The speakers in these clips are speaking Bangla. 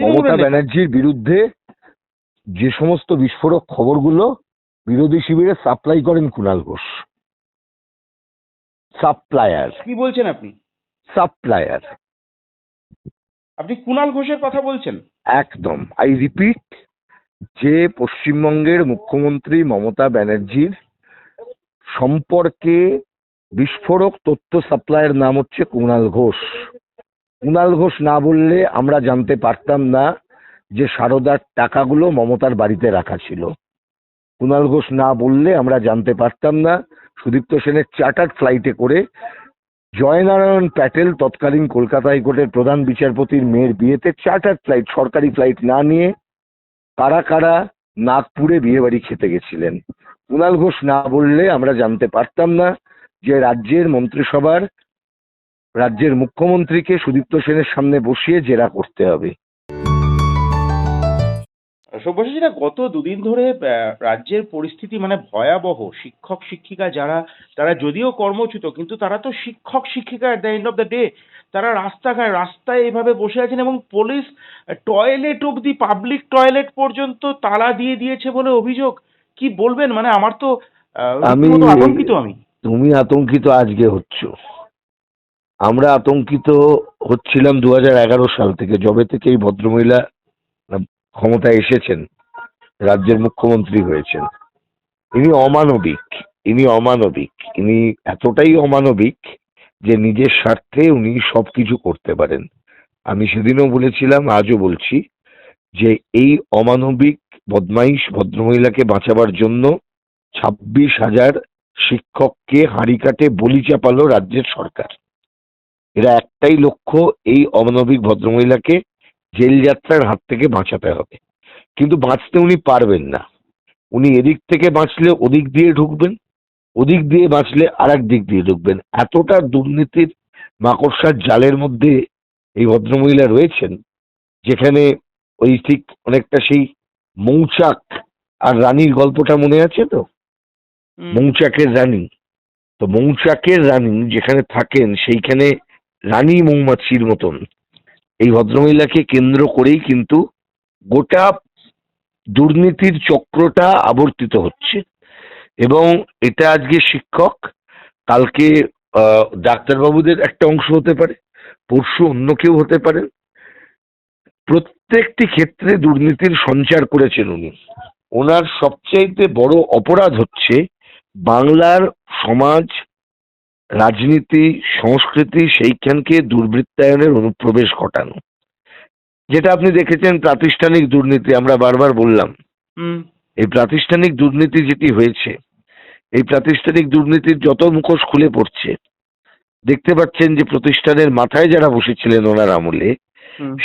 মমতা। ব্যানার্জির বিরুদ্ধে যে সমস্ত বিস্ফোরক খবরগুলো বিরোধী শিবিরে সাপ্লাই করেন কুণাল ঘোষ। সাপ্লায়ার। কি বলছেন আপনি? সাপ্লায়ার। আপনি কুণাল ঘোষের কথা বলছেন? একদম। আই রিপিট যে পশ্চিমবঙ্গের মুখ্যমন্ত্রী মমতা ব্যানার্জির সম্পর্কে বিস্ফোরক তথ্য সাপ্লাইয়ের নাম হচ্ছে কুণাল ঘোষ। কুণাল ঘোষ না বললে আমরা জানতে পারতাম না যে সারদার টাকাগুলো মমতার বাড়িতে রাখা ছিল। কুণাল ঘোষ না বললে আমরা জানতে পারতাম না সুদীপ্ত সেনের চার্টার্ড ফ্লাইটে করে জয়নারায়ণ প্যাটেল তৎকালীন কলকাতা হাইকোর্টের প্রধান বিচারপতির মেয়ের বিয়েতে চার্টার ফ্লাইট, সরকারি ফ্লাইট না নিয়ে কারা কারা নাগপুরে বিয়ে বাড়ি খেতে গেছিলেন। কুণাল ঘোষ না বললে আমরা জানতে পারতাম না যে রাজ্যের মন্ত্রিসভার রাজ্যের মুখ্যমন্ত্রীকে সুদীপ্ত সেনের সামনে বসিয়ে জেরা করতে হবে। সব্যসাচীরা গত দুদিন ধরে রাজ্যের পরিস্থিতি মানে ভয়াবহ। শিক্ষক শিক্ষিকা যারা তারা যদিও কর্মচ্যুত কিন্তু তারা তো শিক্ষক শিক্ষিকা at the end of the day তারা রাস্তাঘাট রাস্তায় এইভাবে বসে আছেন এবং পুলিশ টয়লেট অবধি পাবলিক টয়লেট পর্যন্ত তালা দিয়ে দিয়েছে বলে অভিযোগ। কি বলবেন? মানে আমার তো আমি- আতঙ্কিত আমি। তুমি আতঙ্কিত আজকে হচ্ছ। আমরা আতঙ্কিত হচ্ছিলাম দু সাল থেকে, যবে থেকে এই ভদ্রমহিলা ক্ষমতায় এসেছেন, রাজ্যের মুখ্যমন্ত্রী হয়েছেন। ইনি অমানবিক ইনি অমানবিক, ইনি এতটাই অমানবিক যে নিজের স্বার্থে উনি সবকিছু করতে পারেন। আমি সেদিনও বলেছিলাম, আজও বলছি, যে এই অমানবিক, বদমাইশ ভদ্রমহিলাকে বাঁচাবার জন্য ছাব্বিশ হাজার শিক্ষককে হাঁড়ি কাটে বলি চাপালো রাজ্যের সরকার। এরা একটাই লক্ষ্য এই অমানবিক ভদ্রমহিলাকে জেল যাত্রার হাত থেকে বাঁচাতে হবে। কিন্তু বাঁচতে উনি পারবেন না। উনি এদিক থেকে বাঁচলে ওদিক দিয়ে ঢুকবেন ওদিক দিয়ে বাঁচলে আর দিক দিয়ে ঢুকবেন। এতটা দুর্নীতির মাকড়সার জালের মধ্যে এই ভদ্রমহিলা রয়েছেন যেখানে ওই ঠিক অনেকটা সেই মৌচাক আর রানীর গল্পটা মনে আছে তো? মৌচাকের রানী। তো মৌচাকের রানী যেখানে থাকেন সেইখানে রানী মৌমাছির মতন। এই ভদ্রমহিলাকে কেন্দ্র করেই কিন্তু গোটা দুর্নীতির চক্রটা আবর্তিত হচ্ছে এবং এটা আজকে শিক্ষক, কালকে ডাক্তারবাবুদের একটা অংশ হতে পারে, পরশু অন্য কেউ হতে পারে প্রত্যেকটি ক্ষেত্রে দুর্নীতির সঞ্চার করেছেন উনি। ওনার সবচাইতে বড় অপরাধ হচ্ছে বাংলার সমাজ রাজনীতি সংস্কৃতি সেইখানকে দুর্বৃত্তায়নের অনুপ্রবেশ ঘটানো। যেটা আপনি দেখেছেন প্রাতিষ্ঠানিক দুর্নীতি আমরা বারবার বললাম। এই প্রাতিষ্ঠানিক দুর্নীতি যেটি হয়েছে এই প্রাতিষ্ঠানিক দুর্নীতির যত মুখোশ খুলে পড়ছে দেখতে পাচ্ছেন যে প্রতিষ্ঠানের মাথায় যারা বসেছিলেন ওনার আমলে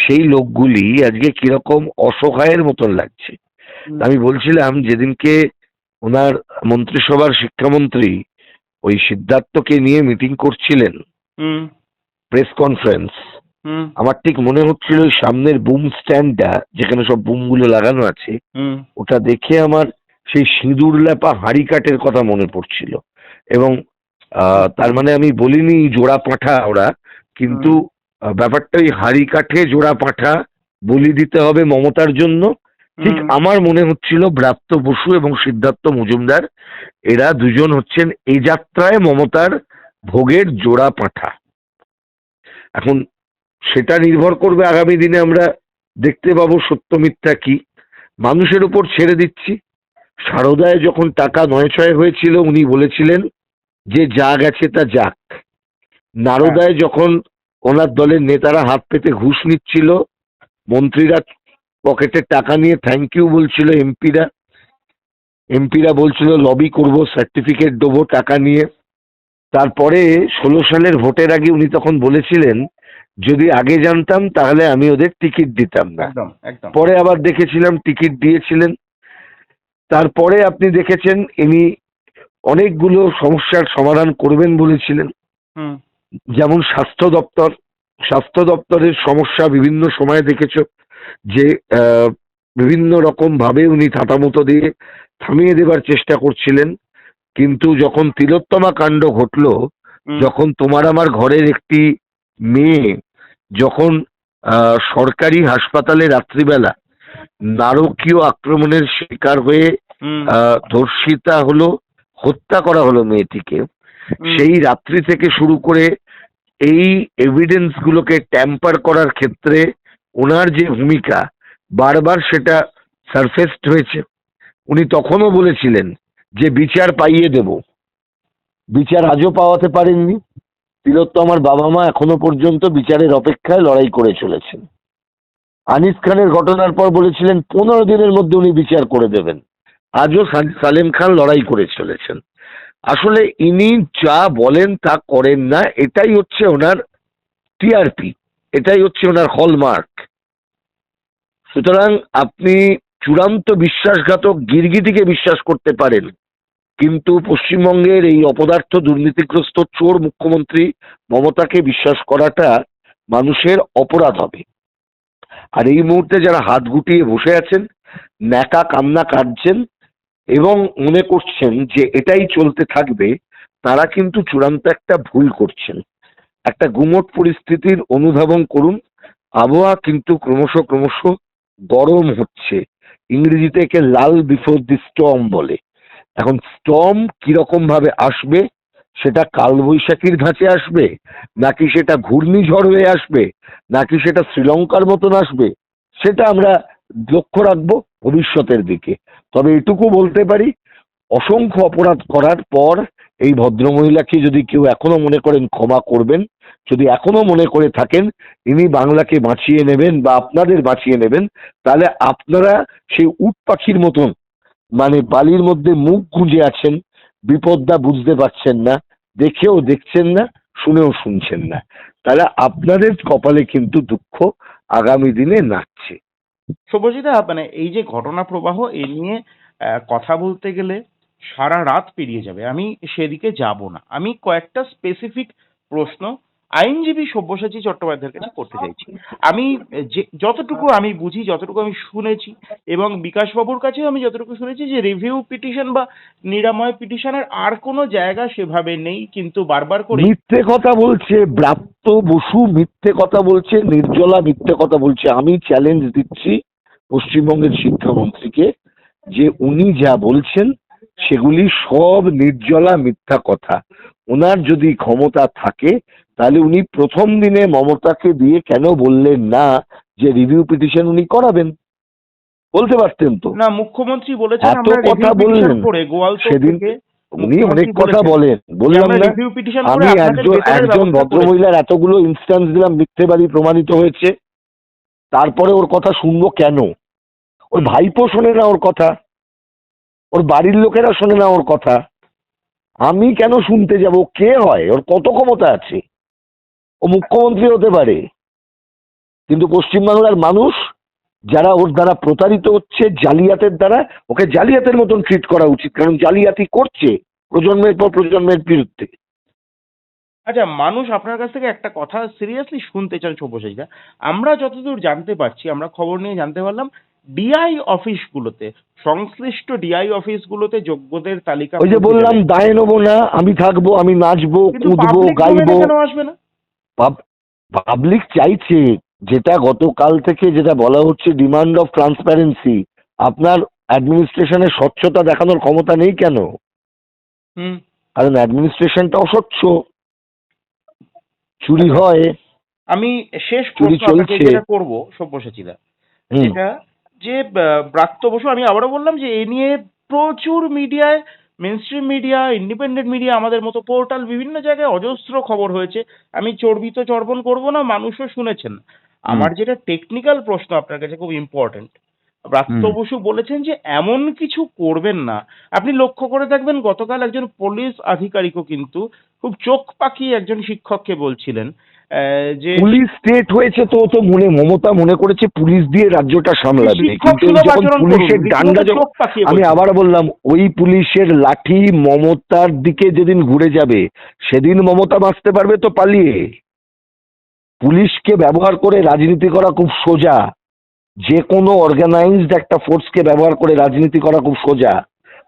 সেই লোকগুলি আজকে কীরকম অসহায়ের মতন লাগছে। আমি বলছিলাম যেদিনকে ওনার মন্ত্রিসভার শিক্ষামন্ত্রী ওই সিদ্ধার্থকে নিয়ে মিটিং করছিলেন। প্রেস কনফারেন্স আমার ঠিক মনে হচ্ছিল ওই সামনের বুম স্ট্যান্ডটা যেখানে সব বুমগুলো লাগানো আছে ওটা দেখে আমার সেই সিঁদুর লেপা হাঁড়ি কাঠের কথা মনে পড়ছিল। এবং আহ, তার মানে আমি বলিনি জোড়া পাঁঠা ওরা কিন্তু ব্যাপারটা ওই হাঁড়ি কাঠে জোড়া পাঁঠা বলি দিতে হবে মমতার জন্য ঠিক আমার মনে হচ্ছিল ব্রাত্য বসু এবং সিদ্ধার্থ মজুমদার এরা দুজন হচ্ছেন এই যাত্রায় মমতার ভোগের জোড়া পাঁঠা। এখন সেটা নির্ভর করবে আগামী দিনে আমরা দেখতে পাবো সত্য মিথ্যা কি। মানুষের উপর ছেড়ে দিচ্ছি। সারদায় যখন টাকা নয় ছয় হয়েছিল উনি বলেছিলেন যে যা গেছে তা যাক। নারদায় যখন ওনার দলের নেতারা হাত পেতে ঘুষ নিচ্ছিল মন্ত্রীরা পকেটে টাকা নিয়ে থ্যাংক ইউ বলছিল এমপিরা। এমপিরা বলছিল লবি করব সার্টিফিকেট দেবো টাকা নিয়ে। তারপরে ষোলো সালের ভোটের আগে উনি তখন বলেছিলেন যদি আগে জানতাম তাহলে আমি ওদের টিকিট দিতাম না। পরে আবার দেখেছিলাম টিকিট দিয়েছিলেন। তারপরে আপনি দেখেছেন ইনি অনেকগুলো সমস্যার সমাধান করবেন বলেছিলেন। যেমন স্বাস্থ্য দপ্তর স্বাস্থ্য দপ্তরের সমস্যা বিভিন্ন সময়ে দেখেছ। যে আহ, বিভিন্ন রকম ভাবে উনি থাতামতো দিয়ে থামিয়ে দেবার চেষ্টা করছিলেন। কিন্তু যখন তিলোত্তমা কাণ্ড ঘটলো যখন তোমার আমার ঘরের একটি মেয়ে যখন সরকারি হাসপাতালে রাত্রিবেলা নারকীয় আক্রমণের শিকার হয়ে আহ, ধর্ষিতা হলো হত্যা করা হলো মেয়েটিকে সেই রাত্রি থেকে শুরু করে এই এভিডেন্স গুলোকে ট্যাম্পার করার ক্ষেত্রে ওনার যে ভূমিকা বারবার সেটা সারফেসড হয়েছে। উনি তখনও বলেছিলেন যে বিচার পাইয়ে দেব। বিচার আজও পাওয়াতে পারেননি। তিলোত্তমার বাবা মা এখনও পর্যন্ত বিচারের অপেক্ষায় লড়াই করে চলেছেন। আনিস খানের ঘটনার পর বলেছিলেন, পনেরো দিনের মধ্যে উনি বিচার করে দেবেন। আজও সালেম খান লড়াই করে চলেছেন। আসলে ইনি যা বলেন তা করেন না, এটাই হচ্ছে ওনার টিআরপি এটাই হচ্ছে ওনার হলমার্ক সুতরাং আপনি চূড়ান্ত বিশ্বাসঘাতক গিরগিটিকে বিশ্বাস করতে পারেন। কিন্তু পশ্চিমবঙ্গের এই অপদার্থ দুর্নীতিগ্রস্ত চোর মুখ্যমন্ত্রী মমতাকে বিশ্বাস করাটা মানুষের অপরাধ হবে। আর এই মুহূর্তে যারা হাত গুটিয়ে বসে আছেন, ন্যাকা কান্না কাটছেন এবং মনে করছেন যে এটাই চলতে থাকবে, তারা কিন্তু চূড়ান্ত একটা ভুল করছেন। একটা গুমট পরিস্থিতির অনুধাবন করুন। আবহাওয়া কিন্তু ক্রমশ ক্রমশ গরম হচ্ছে। ইংরেজিতে একে লাল বিফোর দি স্টর্ম বলে। এখন স্টর্ম কীরকম ভাবে আসবে? সেটা কালবৈশাখীর ধাঁচে আসবে? নাকি সেটা ঘূর্ণিঝড় হয়ে আসবে? নাকি সেটা শ্রীলঙ্কার মতন আসবে? সেটা আমরা লক্ষ্য রাখব ভবিষ্যতের দিকে। তবে এটুকু বলতে পারি, অসংখ্য অপরাধ করার পর এই ভদ্রমহিলাকে যদি কেউ এখনও মনে করেন ক্ষমা করবেন, যদি এখনও মনে করে থাকেন, ইনি বাংলাকে বাঁচিয়ে নেবেন বা আপনাদের বাঁচিয়ে নেবেন, তাহলে আপনারা সেই উট পাখির মতন মানে বালির মধ্যে মুখ গুঁজে আছেন বিপদটা বুঝতে পারছেন না, দেখেও দেখছেন না, শুনেও শুনছেন না। তাহলে আপনাদের কপালে কিন্তু দুঃখ আগামী দিনে নাচছে। শুভজিৎদা মানে এই যে ঘটনা প্রবাহ, এ নিয়ে কথা বলতে গেলে সারা রাত পেরিয়ে যাবে আমি সেদিকে যাব না। আমি কয়েকটা স্পেসিফিক প্রশ্ন আইনজীবী সব্যসাচী চট্টোপাধ্যায়ের কাছে করতে চাইছি। আমি যে যতটুকু আমি বুঝি যতটুকু আমি শুনেছি এবং বিকাশবাবুর কাছেও আমি যতটুকু শুনেছি যে রিভিউ পিটিশন বা নিরাময় পিটিশনের আর কোনো জায়গা সেভাবে নেই কিন্তু বারবার করে মিথ্যে কথা বলছে ব্রাত্য বসু মিথ্যে কথা বলছে নির্জলা মিথ্যে কথা বলছে। আমি চ্যালেঞ্জ দিচ্ছি পশ্চিমবঙ্গের শিক্ষামন্ত্রীকে যে উনি যা বলছেন সেগুলি সব নির্জলা মিথ্যা কথা। ওনার যদি ক্ষমতা থাকে তাহলে উনি প্রথম দিনে মমতাকে দিয়ে কেন বললেন না যে রিভিউ পিটিশন উনি করাবেন? বলতে পারতেন তো। না মুখ্যমন্ত্রী বলেছেন এত কথা বললেন। সেদিন উনি অনেক কথা বলেন। বললাম না আমি একজন একজন। ভদ্রমহিলার এতগুলো ইনস্ট্যান্স দিলাম মিথ্যেবাদী প্রমাণিত হয়েছে। তারপরে ওর কথা শুনব কেন? ওর ভাইপো শোনে না ওর কথা। ওর বাড়ির লোকেরা শোনে না ওর কথা। আমি কেন শুনতে যাব? কে হয়? ওর কত ক্ষমতা আছে? ও মুখ্যমন্ত্রী হতে পারে। কিন্তু পশ্চিমবাংলার মানুষ যারা ওর দ্বারা প্রতারিত হচ্ছে, জালিয়াতের দ্বারা, ওকে জালিয়াতের মতন ট্রিট করা উচিত। কারণ জালিয়াতি করছে প্রজন্মের পর প্রজন্মের বিরুদ্ধে। আচ্ছা মানুষ আপনার কাছ থেকে একটা কথা সিরিয়াসলি শুনতে চান সব্যসাচীদা। আমরা যতদূর জানতে পারছি, আমরা খবর নিয়ে জানতে পারলাম ডিআই অফিসগুলোতে সংশ্লিষ্ট ডিআই অফিসগুলোতে যোগ্যদের তালিকা ওই যে বললাম। দায় নেব না আমি থাকব আমি নাচবো কুদবো গাইবো। আসবে না? পাবলিক চাইছে যেটা গতকাল থেকে যেটা বলা হচ্ছে ডিমান্ড অফ ট্রান্সপারেন্সি আপনার অ্যাডমিনিস্ট্রেশনের স্বচ্ছতা দেখানোর ক্ষমতা নেই কেন? হুম। কারণ অ্যাডমিনিস্ট্রেশনটা অস্বচ্ছ চুরি হয়। আমি শেষ চুরি চলছে। যেটা করব সব্যসাচীদা হুম। এটা যে ব্রাত্য বসু আমি আবারও বললাম যে এ নিয়ে প্রচুর মিডিয়ায় মেনস্ট্রিম মিডিয়া ইন্ডিপেন্ডেন্ট মিডিয়া আমাদের মতো পোর্টাল বিভিন্ন জায়গায় অজস্র খবর হয়েছে। আমি চর্বিত চর্বণ করব না মানুষও শুনেছেন। আমার যেটা টেকনিক্যাল প্রশ্ন আপনার কাছে খুব ইম্পর্টেন্ট ব্রাত্য বসু বলেছেন যে এমন কিছু করবেন না। আপনি লক্ষ্য করে দেখবেন গতকাল একজন পুলিশ আধিকারিকও কিন্তু খুব চোখ পাকিয়ে একজন শিক্ষককে বলছিলেন। যে পুলিশ স্টেট হয়েছে তো তো মনে মমতা মনে করেছে পুলিশ দিয়ে রাজ্যটা সামলাবে। কিন্তু যখন পুলিশের ডান্ডা যখন আমি আবার বললাম ওই পুলিশের লাঠি মমতার দিকে যেদিন ঘুরে যাবে সেদিন মমতা বাঁচতে পারবে তো পালিয়ে। পুলিশকে ব্যবহার করে রাজনীতি করা খুব সোজা। যে কোনো অর্গানাইজড একটা ফোর্সকে ব্যবহার করে রাজনীতি করা খুব সোজা।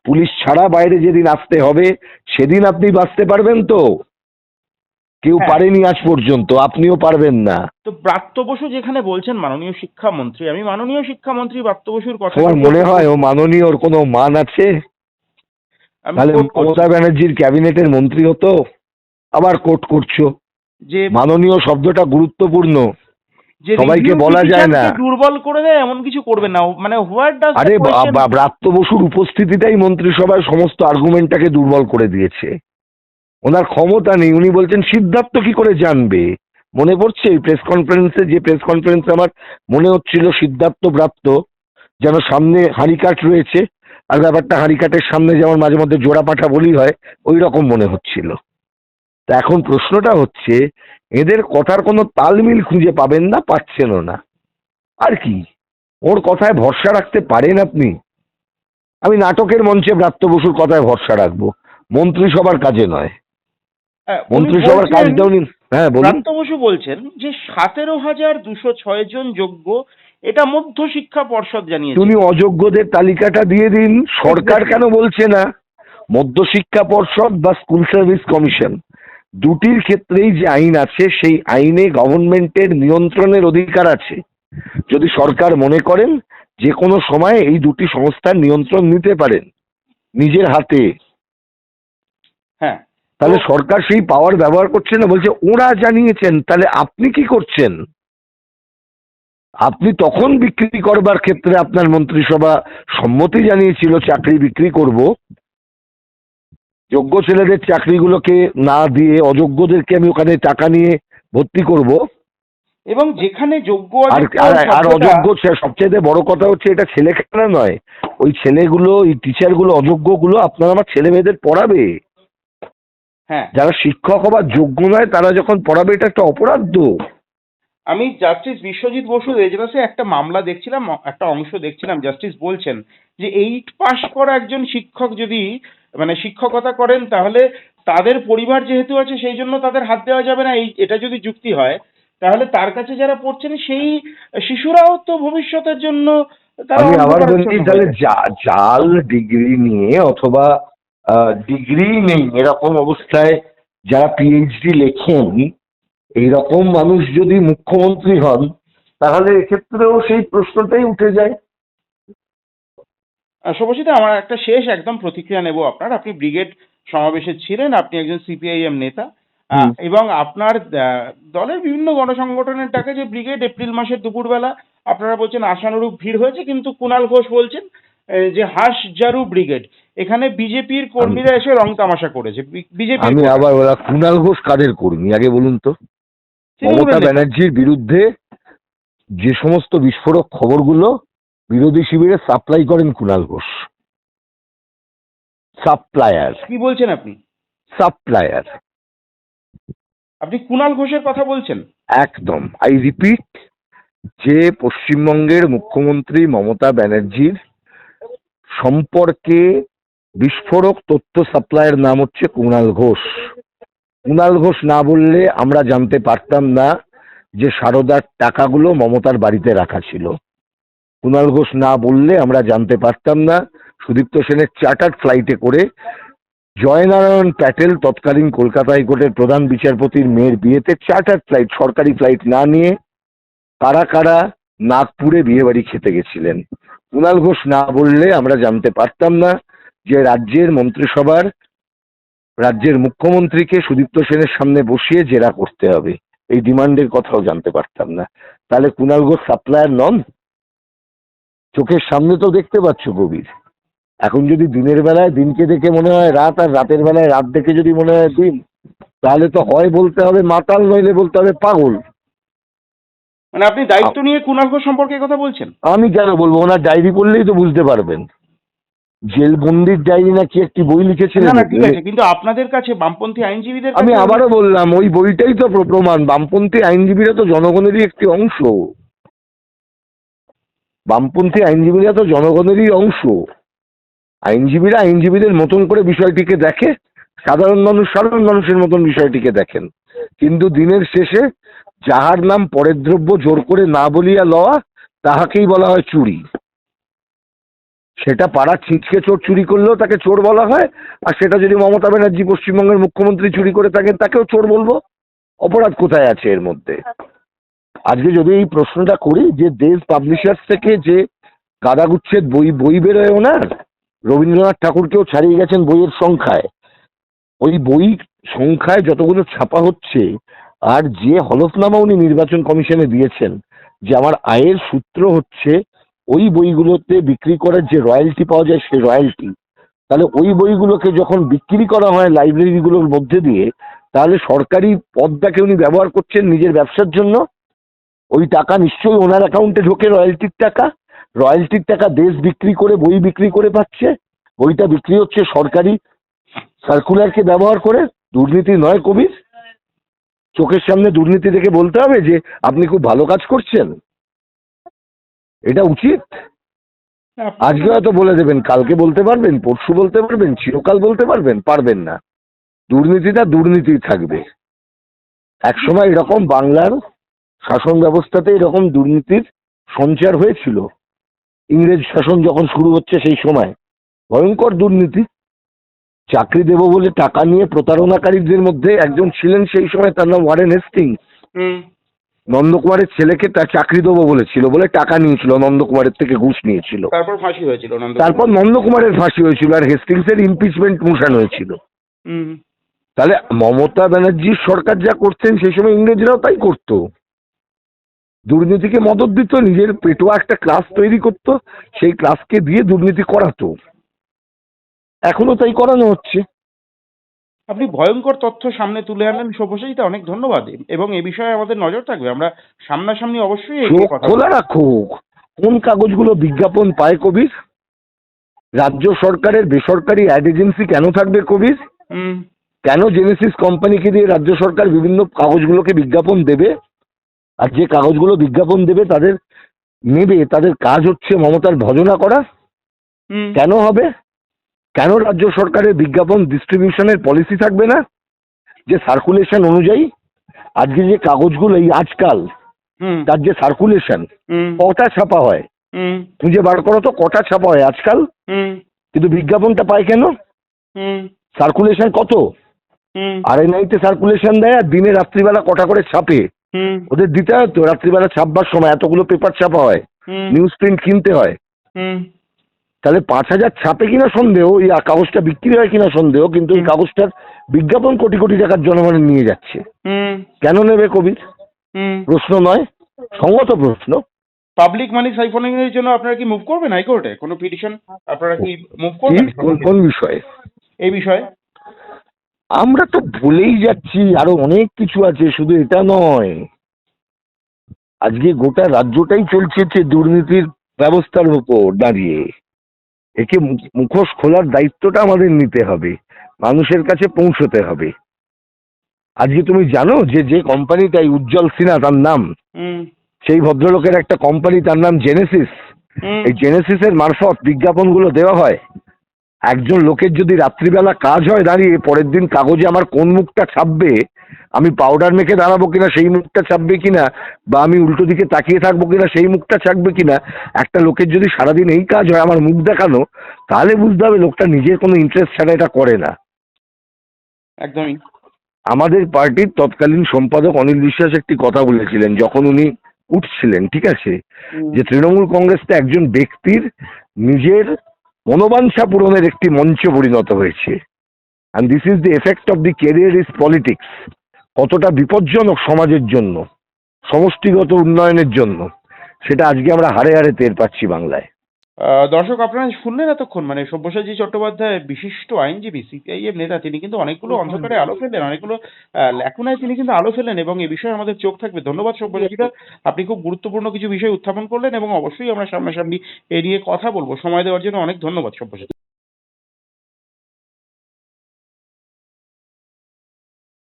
পুলিশ ছাড়া বাইরে যেদিন আসতে হবে সেদিন আপনি বাঁচতে পারবেন তো। কেউ হ্যাঁ। পারেনি আজ পর্যন্ত আপনিও পারবেন না। তো ব্রাত্য বসু যেখানে বলছেন মাননীয় শিক্ষামন্ত্রী আমি মাননীয় শিক্ষামন্ত্রী ব্রাত্য বসুর কথা তোমার মনে হয় ও মাননীয় ওর কোনো মান আছে? তাহলে মমতা ব্যানার্জির ক্যাবিনেটের মন্ত্রী হতো আবার কোট করছ। যে মাননীয় শব্দটা গুরুত্বপূর্ণ। যে সবাইকে বলা যায় না। দুর্বল করে দেয় এমন কিছু করবে না। মানে হোয়াট ডাজ আরে ব্রাত্য বসুর উপস্থিতিটাই মন্ত্রিসভায় সমস্ত আর্গুমেন্টটাকে দুর্বল করে দিয়েছে। ওনার ক্ষমতা নেই, উনি বলছেন, সিদ্ধার্থ কি করে জানবে? মনে পড়ছে এই প্রেস কনফারেন্সে যে প্রেস কনফারেন্সে আমার মনে হচ্ছিল সিদ্ধার্থ ব্রাত্য যেন সামনে হাঁড়িকাঠ রয়েছে, আর ব্যাপারটা হাঁড়িকাঠের সামনে যেমন মাঝে মধ্যে জোড়া পাঠা বলি হয়, ওই রকম মনে হচ্ছিল। তা এখন প্রশ্নটা হচ্ছে, এদের কথার কোনো তালমিল খুঁজে পাবেন না, পাচ্ছেনও না। আর কি? ওর কথায় ভরসা রাখতে পারেন আপনি? আমি নাটকের মঞ্চে ব্রাত্য বসুর কথায় ভরসা রাখব। মন্ত্রিসভার কাজে নয়। মন্ত্রিসভার কাজটাও নিন। হ্যাঁ বলুন। ব্রাত্য বসু বলছেন যে সতেরো হাজার দুশো ছয় জন যোগ্য এটা মধ্য শিক্ষা পর্ষদ জানিয়েছে। তুমি অযোগ্যদের তালিকাটা দিয়ে দিন। সরকার কেন বলছে না? মধ্যশিক্ষা পর্ষদ বা স্কুল সার্ভিস কমিশন। দুটির ক্ষেত্রেই যে আইন আছে সেই আইনে গভর্নমেন্টের নিয়ন্ত্রণের অধিকার আছে। যদি সরকার মনে করেন যে কোনো সময় এই দুটি সংস্থার নিয়ন্ত্রণ নিতে পারেন। নিজের হাতে। হ্যাঁ। তাহলে সরকার সেই পাওয়ার ব্যবহার করছে না বলছে ওরা জানিয়েছেন তাহলে আপনি কি করছেন? আপনি তখন বিক্রি করবার ক্ষেত্রে আপনার মন্ত্রিসভা সম্মতি জানিয়েছিল চাকরি বিক্রি করব। যোগ্য ছেলেদের চাকরিগুলোকে না দিয়ে অযোগ্যদেরকে আমি ওখানে টাকা নিয়ে ভর্তি করব। এবং যেখানে যোগ্য আর অযোগ্য সবচেয়ে বড় কথা হচ্ছে এটা ছেলে খেলা নয়। ওই ছেলেগুলো ওই টিচারগুলো অযোগ্যগুলো আপনার আমার ছেলে মেয়েদের পড়াবে। হ্যাঁ। যারা শিক্ষক হবার যোগ্য নয় তারা যখন পড়াবে এটা একটা অপরাধ। তো আমি জাস্টিস বিশ্বজিৎ বসুর এজলাসে একটা মামলা দেখছিলাম একটা অংশ দেখছিলাম জাস্টিস বলছেন যে এইট পাশ করা একজন শিক্ষক যদি মানে শিক্ষকতা করেন তাহলে তাদের পরিবার যেহেতু আছে সেই জন্য তাদের হাত দেওয়া যাবে না এই এটা যদি যুক্তি হয় তাহলে তার কাছে যারা পড়ছেন সেই শিশুরাও তো ভবিষ্যতের জন্য আমি আবার বলছি তাহলে জাল ডিগ্রি নিয়ে অথবা ডিগ্রি নেই এরকম অবস্থায় যারা পিএইচডি লেখেন এইরকম মানুষ যদি মুখ্যমন্ত্রী হন তাহলে এক্ষেত্রেও সেই প্রশ্নটাই উঠে যায়। শুভজিৎ আমার একটা শেষ একদম প্রতিক্রিয়া নেব আপনার। আপনি ব্রিগেড সমাবেশে ছিলেন আপনি একজন সিপিআইএম নেতা। এবং আপনার দলের বিভিন্ন গণসংগঠনের ডাকে যে ব্রিগেড এপ্রিল মাসের দুপুরবেলা আপনারা বলছেন আশানুরূপ ভিড় হয়েছে কিন্তু কুণাল ঘোষ বলছেন যে হাস জারু ব্রিগেড। এখানে বিজেপির কর্মীরা এসে রং তামাশা করেছে। বিজেপি আমি আবার বলা কুণাল ঘোষ কাদের কর্মী? আগে বলুন তো। মমতা ব্যানার্জির বিরুদ্ধে যে সমস্ত বিস্ফোরক খবরগুলো বিরোধী শিবিরে সাপ্লাই করেন কুণাল ঘোষ। সাপ্লায়ার। কি বলছেন আপনি? সাপ্লায়ার। আপনি কুণাল ঘোষের কথা বলছেন? একদম। আই রিপিট যে পশ্চিমবঙ্গের মুখ্যমন্ত্রী মমতা ব্যানার্জির সম্পর্কে বিস্ফোরক তথ্য সাপ্লাইয়ের নাম হচ্ছে কুণাল ঘোষ। কুণাল ঘোষ না বললে আমরা জানতে পারতাম না যে সারদার টাকাগুলো মমতার বাড়িতে রাখা ছিল। কুণাল ঘোষ না বললে আমরা জানতে পারতাম না। সুদীপ্ত সেনের চার্টার্ড ফ্লাইটে করে জয়নারায়ণ প্যাটেল তৎকালীন কলকাতা হাইকোর্টের প্রধান বিচারপতির মেয়ের বিয়েতে চার্টার ফ্লাইট, সরকারি ফ্লাইট না নিয়ে কারা কারা নাগপুরে বিয়েবাড়ি খেতে গেছিলেন। কুণাল ঘোষ না বললে আমরা জানতে পারতাম না যে রাজ্যের মন্ত্রিসভার রাজ্যের মুখ্যমন্ত্রীকে সুদীপ্ত সেনের সামনে বসিয়ে জেরা করতে হবে। এই ডিমান্ডের কথাও জানতে পারতাম না। তাহলে কুণাল ঘোষ সাপ্লায়ার নন? চোখের সামনে তো দেখতে পাচ্ছ কবির এখন যদি দিনের বেলায় দিনকে দেখে মনে হয় রাত আর রাতের বেলায় রাত দেখে যদি মনে হয় দিন তাহলে তো হয় বলতে হবে মাতাল নইলে বলতে হবে পাগল। মানে আপনি দায়িত্ব নিয়ে কুণাল ঘোষ সম্পর্কে কথা বলছেন? আমি কেন বলব? ওনার ডায়েরি পড়লেই তো বুঝতে পারবেন। জেল বন্দির ডায়েরি নাকি একটি বই লিখেছিলেন? না না ঠিক আছে কিন্তু আপনাদের কাছে বামপন্থী আইনজীবীদের আমি আবারও বললাম ওই বইটাই তো প্রমাণ বামপন্থী আইনজীবীরা তো জনগণেরই একটি অংশ। বামপন্থী আইনজীবীরা তো জনগণেরই অংশ। আইনজীবীরা আইনজীবীদের মতন করে বিষয়টিকে দেখে সাধারণ মানুষ সাধারণ মানুষের মতন বিষয়টিকে দেখেন। কিন্তু দিনের শেষে যাহার নাম পরের দ্রব্য জোর করে না বলিয়া লওয়া তাহাকেই বলা হয় চুরি। সেটা পাড়ার ছিঁচকে চোর চুরি করলেও তাকে চোর বলা হয়, আর সেটা যদি মমতা ব্যানার্জি পশ্চিমবঙ্গের মুখ্যমন্ত্রী চুরি করে থাকেন, তাকেও চোর বলব। অপরাধ কোথায় আছে এর মধ্যে? আজকে যদি এই প্রশ্নটা করি, যে দেশ পাবলিশার্স থেকে যে কাদাগুচ্ছের বই বই বেরোয় ওনার, রবীন্দ্রনাথ ঠাকুরকেও ছাড়িয়ে গেছেন বইয়ের সংখ্যায়। ওই বই সংখ্যায় যতগুলো ছাপা হচ্ছে, আর যে হলফনামা উনি নির্বাচন কমিশনে দিয়েছেন, যে আমার আয়ের সূত্র হচ্ছে ওই বইগুলোতে বিক্রি করার যে রয়্যালটি পাওয়া যায় সেই রয়্যালটি। তাহলে ওই বইগুলোকে যখন বিক্রি করা হয় লাইব্রেরিগুলোর মধ্যে দিয়ে, তাহলে সরকারি পদটাকে উনি ব্যবহার করছেন নিজের ব্যবসার জন্য। ওই টাকা নিশ্চয়ই ওনার অ্যাকাউন্টে ঢোকে রয়্যালটির টাকা। রয়্যালটির টাকা দেশ বিক্রি করে, বই বিক্রি করে পাচ্ছে। বইটা বিক্রি হচ্ছে সরকারি সার্কুলারকে ব্যবহার করে। দুর্নীতি নয় কবির। চোখের সামনে দুর্নীতি দেখে বলতে হবে যে, আপনি খুব ভালো কাজ করছেন। এটা উচিত? আজকে হয়তো বলে দেবেন কালকে বলতে পারবেন পরশু বলতে পারবেন চিরকাল বলতে পারবেন পারবেন না। দুর্নীতিটা দুর্নীতি থাকবে। একসময় এরকম বাংলার শাসন ব্যবস্থাতে এরকম দুর্নীতির সঞ্চার হয়েছিল। ইংরেজ শাসন যখন শুরু হচ্ছে সেই সময় ভয়ঙ্কর দুর্নীতি। চাকরি দেব বলে টাকা নিয়ে প্রতারণাকারীদের মধ্যে একজন ছিলেন সেই সময় তার নাম ওয়ারেন হেস্টিংস। নন্দকুমারের ছেলেকে তার চাকরি দেবো বলেছিল বলে টাকা নিয়েছিল নন্দকুমারের থেকে ঘুষ নিয়েছিল। তারপর ফাঁসি হয়েছিল নন্দ তারপর নন্দকুমারের ফাঁসি হয়েছিল আর হেস্টিংসের ইমপিচমেন্ট মোশন হয়েছিল। তাহলে মমতা ব্যানার্জির সরকার যা করছেন সেই সময় ইংরেজরাও তাই করতো। দুর্নীতিকে মদত দিত নিজের পেটোয়া একটা ক্লাস তৈরি করত সেই ক্লাসকে দিয়ে দুর্নীতি করাতো। এখনও তাই করানো হচ্ছে। আপনি ভয়ঙ্কর তথ্য সামনে তুলে আনলেন সব্যসাচীতে অনেক ধন্যবাদ। এবং এ বিষয়ে আমাদের নজর থাকবে। আমরা সামনাসামনি অবশ্যই খোলা রাখুক। কোন কাগজগুলো বিজ্ঞাপন পায় কবির? রাজ্য সরকারের বেসরকারি অ্যাড এজেন্সি কেন থাকবে কবির? কেন জেনেসিস কোম্পানিকে দিয়ে রাজ্য সরকার বিভিন্ন কাগজগুলোকে বিজ্ঞাপন দেবে? আর যে কাগজগুলো বিজ্ঞাপন দেবে তাদের নেবে তাদের কাজ হচ্ছে মমতার ভজনা করা? কেন হবে? কেন রাজ্য সরকারের বিজ্ঞাপন ডিস্ট্রিবিউশনের পলিসি থাকবে না? যে সার্কুলেশন অনুযায়ী আজকে যে কাগজগুলো এই আজকাল তার যে সার্কুলেশন কটা ছাপা হয়? খুঁজে বার করো তো কটা ছাপা হয় আজকাল? কিন্তু বিজ্ঞাপনটা পায় কেন? সার্কুলেশন কত? আর নাইতে সার্কুলেশন দেয় আর দিনে রাত্রিবেলা কটা করে ছাপে? হুম। ওদের দিতে হয় তো রাত্রিবেলা ছাপবার সময় এতগুলো পেপার ছাপা হয়। নিউজ প্রিন্ট কিনতে হয়। তাহলে পাঁচ হাজার ছাপে কিনা সন্দেহ এই কাগজটা বিক্রি হয় কিনা সন্দেহ কিন্তু এই কাগজটার বিজ্ঞাপন কোটি কোটি টাকার জনগণের নিয়ে যাচ্ছে। কেন নেবে কবির প্রশ্ন নয় সঙ্গত প্রশ্ন। পাবলিক মানি সাইফনিং এর জন্য আপনারা কি মুভ করবেন হাইকোর্টে? কোনো পিটিশন? আপনারা কি মুভ করবেন? কোন- বিষয়ে? এই বিষয়ে? আমরা তো ভুলেই যাচ্ছি আরও অনেক কিছু আছে শুধু এটা নয়। আজকে গোটা রাজ্যটাই চলছে দুর্নীতির ব্যবস্থার উপর দাঁড়িয়ে। একে মুখোশ খোলার দায়িত্বটা আমাদের নিতে হবে মানুষের কাছে পৌঁছতে হবে। আজকে তুমি জানো যে যে কোম্পানিটাই উজ্জ্বল সিনহা তার নাম সেই ভদ্রলোকের একটা কোম্পানি তার নাম জেনেসিস এই জেনেসিসের মারফত বিজ্ঞাপনগুলো দেওয়া হয়। একজন লোকের যদি রাত্রিবেলা কাজ হয় দাঁড়িয়ে পরের দিন কাগজে আমার কোন মুখটা ছাপবে আমি পাউডার মেখে দাঁড়াবো কিনা সেই মুখটা ছাপবে কিনা বা আমি উল্টো দিকে তাকিয়ে থাকব কিনা সেই মুখটা ছাপবে কিনা একটা লোকের যদি সারাদিন এই কাজ হয় আমার মুখ দেখানো তাহলে বুঝতে হবে লোকটা নিজের কোনো ইন্টারেস্ট ছাড়া এটা করে না। একদমই। আমাদের পার্টির তৎকালীন সম্পাদক অনিল বিশ্বাস একটি কথা বলেছিলেন যখন উনি উঠছিলেন ঠিক আছে? যে তৃণমূল কংগ্রেসটা একজন ব্যক্তির নিজের মনোবাঞ্ছা পূরণের একটি মঞ্চ পরিণত হয়েছে। And this is the effect of the career is politics কতটা বিপজ্জনক সমাজের জন্য সমষ্টিগত উন্নয়নের জন্য সেটা আজকে আমরা হারে হারে টের পাচ্ছি বাংলায়। আহ, দর্শক আপনারা শুনলেন এতক্ষণ মানে সব্যসাচী চট্টোপাধ্যায় বিশিষ্ট আইনজীবী সিপিআইএম নেতা তিনি কিন্তু অনেকগুলো অন্ধকারে আলো ফেলেন অনেকগুলো লেখনায় তিনি কিন্তু আলো ফেলেন এবং এ বিষয়ে আমাদের চোখ থাকবে। ধন্যবাদ সব্যসাচীরা আপনি খুব গুরুত্বপূর্ণ কিছু বিষয় উত্থাপন করলেন এবং অবশ্যই আমরা সামনাসামনি এ নিয়ে কথা বলব। সময় দেওয়ার জন্য অনেক ধন্যবাদ সব্যসাচী।